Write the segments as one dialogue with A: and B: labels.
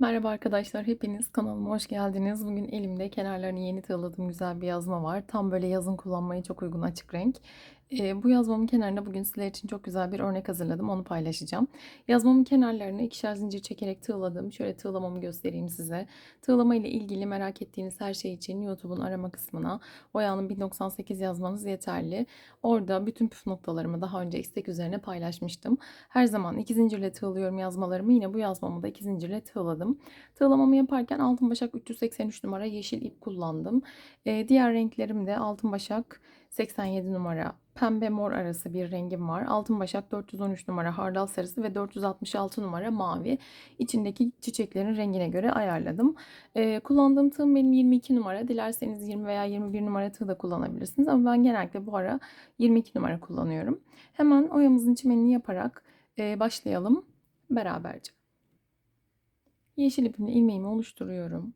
A: Merhaba arkadaşlar, hepiniz kanalıma hoş geldiniz. Bugün elimde kenarlarını yeni tığladığım güzel bir yazma var. Tam böyle yazın kullanmaya çok uygun açık renk. Ee, bu yazmamın kenarına bugün sizler için çok güzel bir örnek hazırladım. Onu paylaşacağım. Yazmamın kenarlarını ikişer zincir çekerek tığladım. Şöyle tığlamamı göstereyim size. Tığlama ile ilgili merak ettiğiniz her şey için YouTube'un arama kısmına Oya'nın 1098 yazmanız yeterli. Orada bütün püf noktalarımı daha önce istek üzerine paylaşmıştım. Her zaman iki zincirle tığlıyorum yazmalarımı. Yine bu yazmamı da iki zincirle tığladım. Tığlamamı yaparken altın başak 383 numara yeşil ip kullandım. Ee, diğer renklerim de altın başak 87 numara pembe mor arası bir rengim var. Altın başak 413 numara hardal sarısı ve 466 numara mavi. İçindeki çiçeklerin rengine göre ayarladım. Ee, kullandığım tığım benim 22 numara. Dilerseniz 20 veya 21 numara tığ da kullanabilirsiniz. Ama ben genellikle bu ara 22 numara kullanıyorum. Hemen oyamızın çimenini yaparak e, başlayalım beraberce. Yeşil ipimle ilmeğimi oluşturuyorum.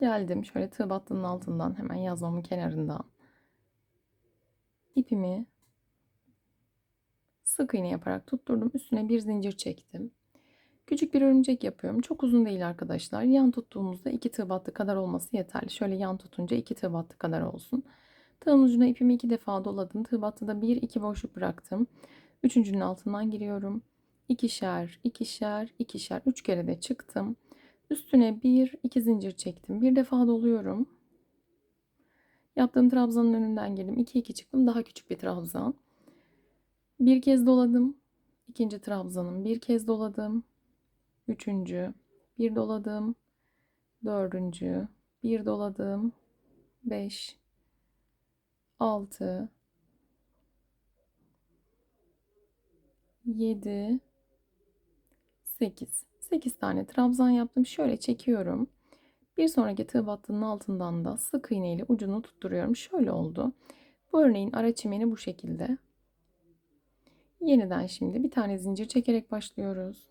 A: Geldim şöyle tığ battının altından hemen yazmamın kenarından. İpimi sık iğne yaparak tutturdum. Üstüne bir zincir çektim. Küçük bir örümcek yapıyorum. Çok uzun değil arkadaşlar. Yan tuttuğumuzda iki tığ battı kadar olması yeterli. Şöyle yan tutunca iki tığ battı kadar olsun. Tığın ucuna ipimi iki defa doladım. Tığ battıda bir iki boşluk bıraktım. Üçüncünün altından giriyorum. İkişer, ikişer, ikişer. Üç kere de çıktım. Üstüne bir, iki zincir çektim. Bir defa doluyorum. Yaptığım trabzanın önünden girdim. 2 2 çıktım. Daha küçük bir trabzan. Bir kez doladım. İkinci trabzanım. Bir kez doladım. Üçüncü. Bir doladım. Dördüncü. Bir doladım. Beş. Altı. Yedi. Sekiz. Sekiz tane trabzan yaptım. Şöyle çekiyorum. Bir sonraki tığ battının altından da sık iğne ile ucunu tutturuyorum. Şöyle oldu. Bu örneğin ara çimeni bu şekilde. Yeniden şimdi bir tane zincir çekerek başlıyoruz.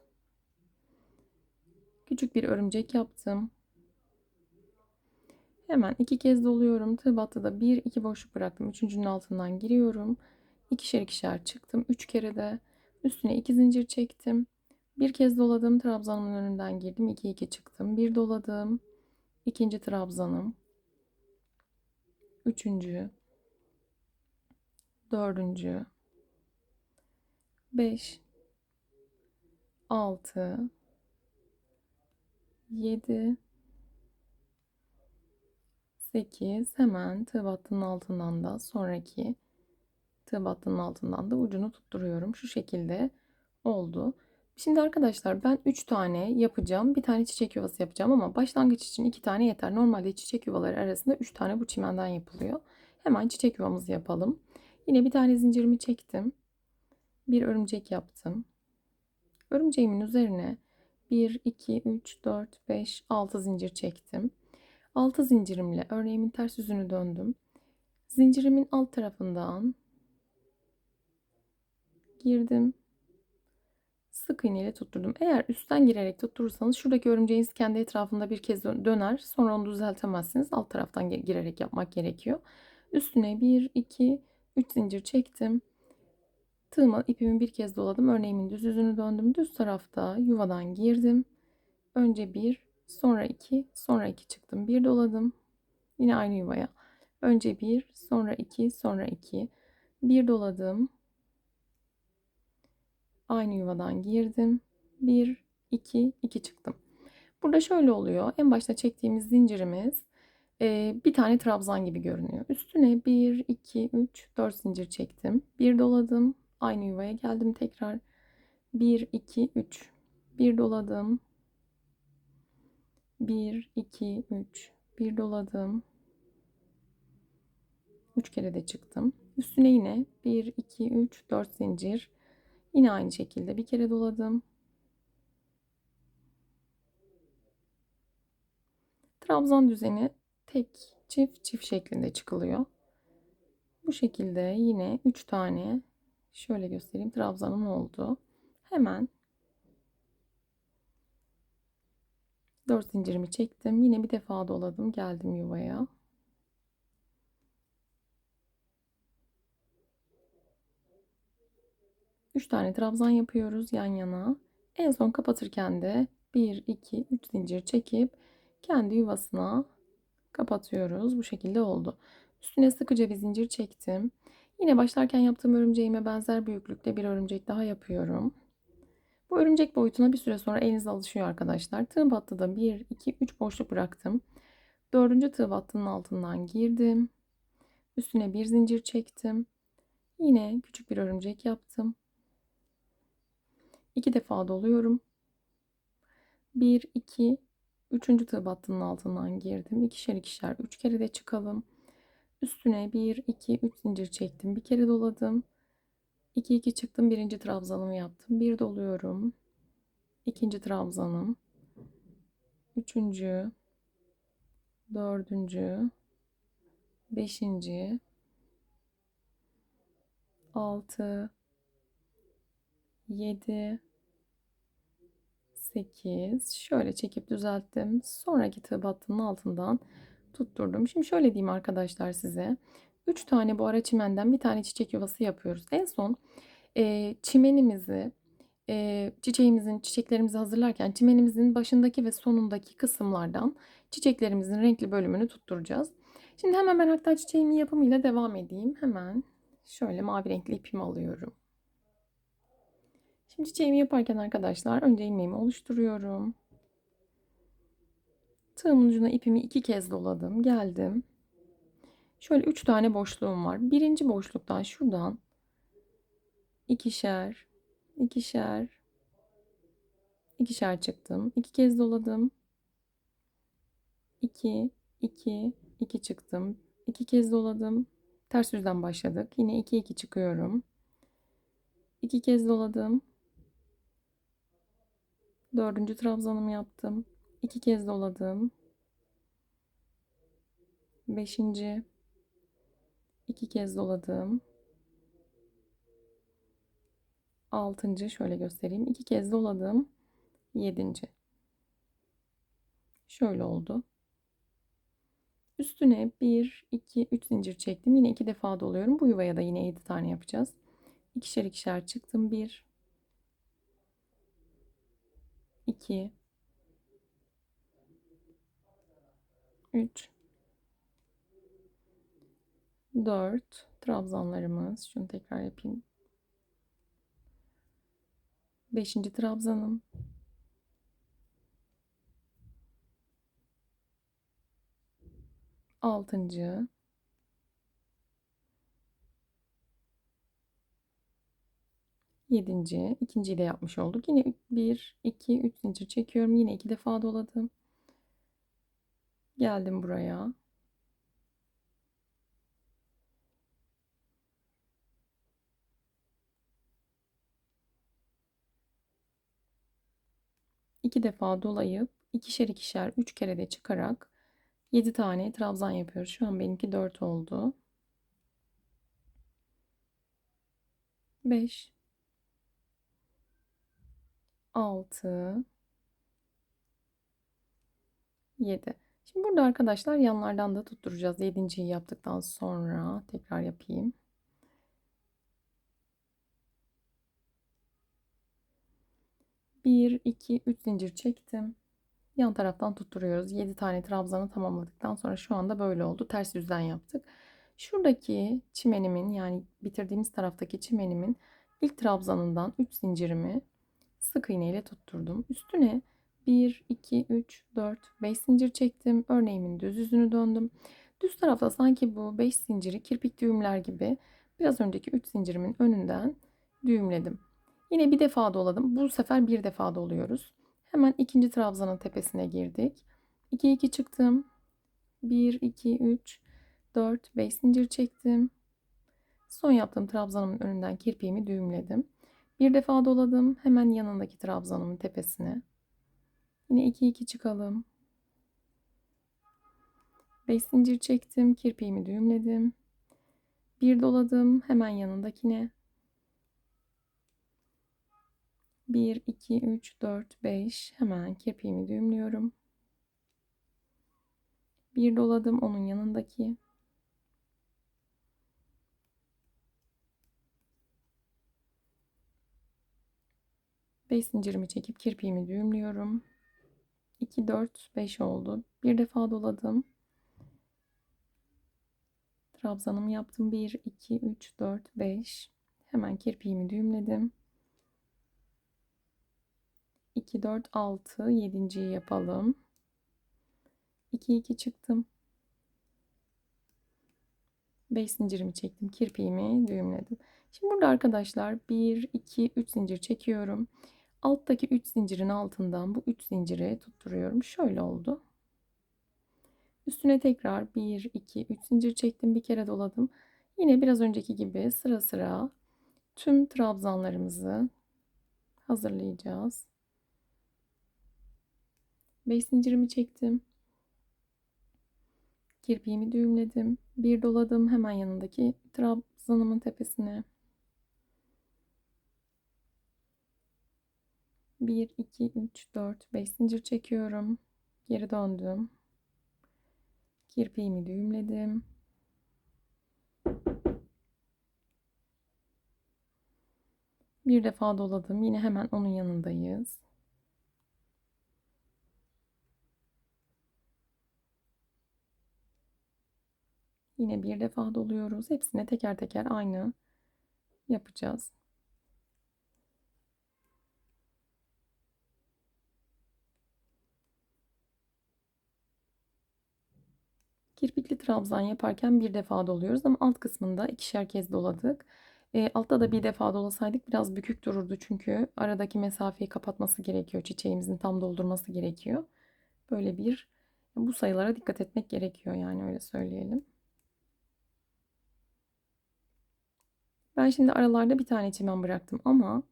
A: Küçük bir örümcek yaptım. Hemen iki kez doluyorum. Tığ battıda bir iki boşluk bıraktım. Üçüncünün altından giriyorum. İkişer ikişer çıktım. Üç kere de üstüne iki zincir çektim. Bir kez doladım. Trabzanımın önünden girdim. 2 2 çıktım. Bir doladım ikinci trabzanım, üçüncü, dördüncü, beş, altı, yedi, sekiz. Hemen tığ battının altından da sonraki tığ battının altından da ucunu tutturuyorum. Şu şekilde oldu. Şimdi arkadaşlar ben 3 tane yapacağım. Bir tane çiçek yuvası yapacağım ama başlangıç için 2 tane yeter. Normalde çiçek yuvaları arasında 3 tane bu çimenden yapılıyor. Hemen çiçek yuvamızı yapalım. Yine bir tane zincirimi çektim. Bir örümcek yaptım. Örümceğimin üzerine 1, 2, 3, 4, 5, 6 zincir çektim. 6 zincirimle örneğimin ters yüzünü döndüm. Zincirimin alt tarafından girdim sık iğne ile tutturdum. Eğer üstten girerek tutturursanız şuradaki örümceğiniz kendi etrafında bir kez döner. Sonra onu düzeltemezsiniz. Alt taraftan girerek yapmak gerekiyor. Üstüne 1, 2, 3 zincir çektim. Tığıma ipimi bir kez doladım. Örneğimin düz yüzünü döndüm. Düz tarafta yuvadan girdim. Önce 1, sonra 2, sonra 2 çıktım. Bir doladım. Yine aynı yuvaya. Önce 1, sonra 2, sonra 2. Bir doladım. Aynı yuvadan girdim. 1, 2, 2 çıktım. Burada şöyle oluyor. En başta çektiğimiz zincirimiz e, bir tane trabzan gibi görünüyor. Üstüne 1, 2, 3, 4 zincir çektim. Bir doladım. Aynı yuvaya geldim tekrar. 1, 2, 3. Bir doladım. 1, 2, 3. Bir doladım. 3 kere de çıktım. Üstüne yine 1, 2, 3, 4 zincir. Yine aynı şekilde bir kere doladım. Trabzan düzeni tek çift çift şeklinde çıkılıyor. Bu şekilde yine 3 tane şöyle göstereyim trabzanım oldu. Hemen 4 zincirimi çektim. Yine bir defa doladım. Geldim yuvaya. 3 tane trabzan yapıyoruz yan yana. En son kapatırken de 1, 2, 3 zincir çekip kendi yuvasına kapatıyoruz. Bu şekilde oldu. Üstüne sıkıca bir zincir çektim. Yine başlarken yaptığım örümceğime benzer büyüklükte bir örümcek daha yapıyorum. Bu örümcek boyutuna bir süre sonra eliniz alışıyor arkadaşlar. Tığ battıda 1, 2, 3 boşluk bıraktım. Dördüncü tığ battının altından girdim. Üstüne bir zincir çektim. Yine küçük bir örümcek yaptım. İki defa doluyorum. 1, 2, 3. tığ battının altından girdim. İkişer ikişer 3 kere de çıkalım. Üstüne 1, 2, 3 zincir çektim. Bir kere doladım. 2, 2 çıktım. Birinci trabzanımı yaptım. Bir doluyorum. İkinci trabzanım. Üçüncü. Dördüncü. Beşinci. Altı. Yedi. 8 şöyle çekip düzelttim. Sonraki tığ battının altından tutturdum. Şimdi şöyle diyeyim arkadaşlar size. 3 tane bu ara çimenden bir tane çiçek yuvası yapıyoruz. En son e, çimenimizi e, çiçeğimizin çiçeklerimizi hazırlarken çimenimizin başındaki ve sonundaki kısımlardan çiçeklerimizin renkli bölümünü tutturacağız. Şimdi hemen ben hatta çiçeğimin yapımıyla devam edeyim. Hemen şöyle mavi renkli ipimi alıyorum. Şimdi çiçeğimi yaparken arkadaşlar önce ilmeğimi oluşturuyorum. Tığımın ucuna ipimi iki kez doladım. Geldim. Şöyle üç tane boşluğum var. Birinci boşluktan şuradan ikişer, ikişer, ikişer çıktım. İki kez doladım. İki, iki, iki çıktım. İki kez doladım. Ters yüzden başladık. Yine iki iki çıkıyorum. İki kez doladım. Dördüncü trabzanımı yaptım. İki kez doladım. Beşinci. iki kez doladım. Altıncı şöyle göstereyim. İki kez doladım. Yedinci. Şöyle oldu. Üstüne 1, 2, 3 zincir çektim. Yine iki defa doluyorum. Bu yuvaya da yine 7 tane yapacağız. İkişer ikişer çıktım. 1, 2 3 4 trabzanlarımız. Şunu tekrar yapayım. 5. trabzanım. Altıncı. 7. ikinciyi de yapmış olduk. Yine 1, 2, 3 zincir çekiyorum. Yine 2 defa doladım. Geldim buraya. İki defa dolayıp ikişer ikişer üç kere de çıkarak 7 tane trabzan yapıyoruz. Şu an benimki 4 oldu. 5 6 7 Şimdi burada arkadaşlar yanlardan da tutturacağız. 7.yi yaptıktan sonra tekrar yapayım. Bir, iki, üç zincir çektim. Yan taraftan tutturuyoruz. 7 tane trabzanı tamamladıktan sonra şu anda böyle oldu. Ters yüzden yaptık. Şuradaki çimenimin yani bitirdiğimiz taraftaki çimenimin ilk trabzanından 3 zincirimi sık iğne ile tutturdum. Üstüne 1, 2, 3, 4, 5 zincir çektim. Örneğimin düz yüzünü döndüm. Düz tarafta sanki bu 5 zinciri kirpik düğümler gibi biraz önceki 3 zincirimin önünden düğümledim. Yine bir defa doladım. Bu sefer bir defa doluyoruz. Hemen ikinci trabzanın tepesine girdik. 2 2 çıktım. 1 2 3 4 5 zincir çektim. Son yaptığım trabzanımın önünden kirpiğimi düğümledim. Bir defa doladım. Hemen yanındaki trabzanımın tepesine. Yine 2 2 çıkalım. 5 zincir çektim. Kirpiğimi düğümledim. Bir doladım. Hemen yanındakine. 1 2 3 4 5 hemen kirpiğimi düğümlüyorum. Bir doladım onun yanındaki. 5 zincirimi çekip kirpiğimi düğümlüyorum. 2, 4, 5 oldu. Bir defa doladım. Trabzanımı yaptım. 1, 2, 3, 4, 5. Hemen kirpiğimi düğümledim. 2, 4, 6, 7.yi yapalım. 2, 2 çıktım. 5 zincirimi çektim. Kirpiğimi düğümledim. Şimdi burada arkadaşlar 1, 2, 3 zincir çekiyorum. Alttaki 3 zincirin altından bu 3 zinciri tutturuyorum. Şöyle oldu. Üstüne tekrar 1, 2, 3 zincir çektim. Bir kere doladım. Yine biraz önceki gibi sıra sıra tüm trabzanlarımızı hazırlayacağız. 5 zincirimi çektim. Kirpiğimi düğümledim. Bir doladım hemen yanındaki trabzanımın tepesine. 1, 2, 3, 4, 5 zincir çekiyorum. Geri döndüm. Kirpiğimi düğümledim. Bir defa doladım. Yine hemen onun yanındayız. Yine bir defa doluyoruz. Hepsine teker teker aynı yapacağız. Kirpikli trabzan yaparken bir defa doluyoruz ama alt kısmında ikişer kez doladık. E, altta da bir defa dolasaydık biraz bükük dururdu çünkü aradaki mesafeyi kapatması gerekiyor. Çiçeğimizin tam doldurması gerekiyor. Böyle bir bu sayılara dikkat etmek gerekiyor yani öyle söyleyelim. Ben şimdi aralarda bir tane çimen bıraktım ama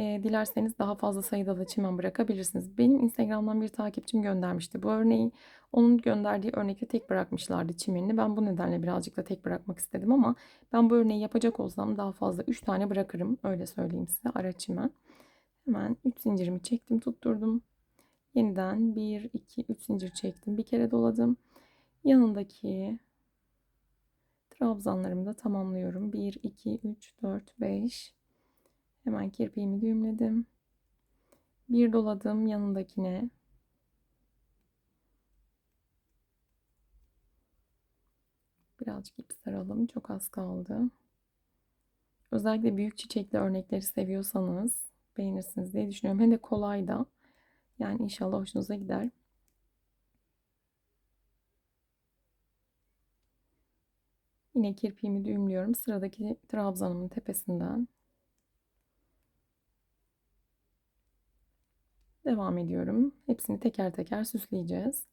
A: e, dilerseniz daha fazla sayıda da çimen bırakabilirsiniz. Benim Instagram'dan bir takipçim göndermişti bu örneği. Onun gönderdiği örnekte tek bırakmışlardı çimenini. Ben bu nedenle birazcık da tek bırakmak istedim ama ben bu örneği yapacak olsam daha fazla 3 tane bırakırım. Öyle söyleyeyim size ara çimen. Hemen 3 zincirimi çektim tutturdum. Yeniden 1, 2, 3 zincir çektim. Bir kere doladım. Yanındaki trabzanlarımı da tamamlıyorum. 1, 2, 3, 4, 5. Hemen kirpiğimi düğümledim. Bir doladım yanındakine. Birazcık ip saralım. Çok az kaldı. Özellikle büyük çiçekli örnekleri seviyorsanız beğenirsiniz diye düşünüyorum. Hem de kolay da. Yani inşallah hoşunuza gider. Yine kirpiğimi düğümlüyorum. Sıradaki trabzanımın tepesinden Devam ediyorum. Hepsini teker teker süsleyeceğiz.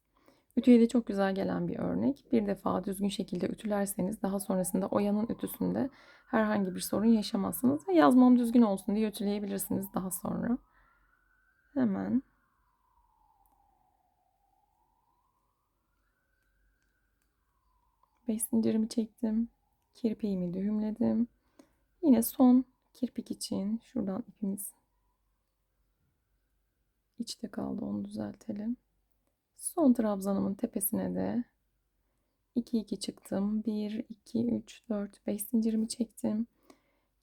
A: Ütüye de çok güzel gelen bir örnek. Bir defa düzgün şekilde ütülerseniz daha sonrasında oyanın ütüsünde herhangi bir sorun yaşamazsınız. Ve yazmam düzgün olsun diye ütüleyebilirsiniz daha sonra. Hemen Beş zincirimi çektim. Kirpiğimi düğümledim. Yine son kirpik için şuradan ipimiz içte kaldı onu düzeltelim. Son trabzanımın tepesine de 2 2 çıktım. 1 2 3 4 5 zincirimi çektim.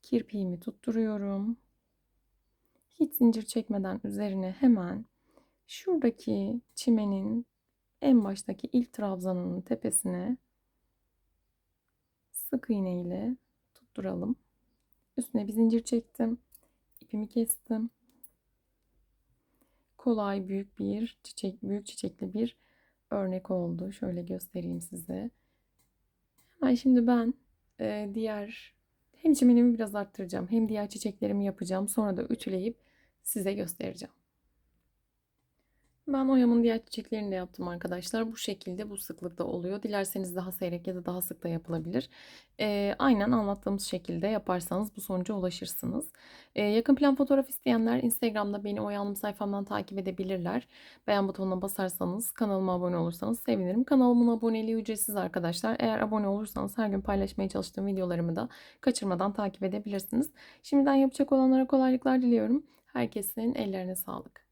A: Kirpiğimi tutturuyorum. Hiç zincir çekmeden üzerine hemen şuradaki çimenin en baştaki ilk trabzanının tepesine sık iğne ile tutturalım. Üstüne bir zincir çektim. ipimi kestim kolay büyük bir çiçek, büyük çiçekli bir örnek oldu. Şöyle göstereyim size. Hemen şimdi ben e, diğer hem çimenimi biraz arttıracağım hem diğer çiçeklerimi yapacağım. Sonra da ütüleyip size göstereceğim. Ben oyamın diğer çiçeklerini de yaptım arkadaşlar. Bu şekilde bu sıklıkta oluyor. Dilerseniz daha seyrek ya da daha sık da yapılabilir. Ee, aynen anlattığımız şekilde yaparsanız bu sonuca ulaşırsınız. Ee, yakın plan fotoğraf isteyenler Instagram'da beni oyanım sayfamdan takip edebilirler. Beğen butonuna basarsanız kanalıma abone olursanız sevinirim. Kanalımın aboneliği ücretsiz arkadaşlar. Eğer abone olursanız her gün paylaşmaya çalıştığım videolarımı da kaçırmadan takip edebilirsiniz. Şimdiden yapacak olanlara kolaylıklar diliyorum. Herkesin ellerine sağlık.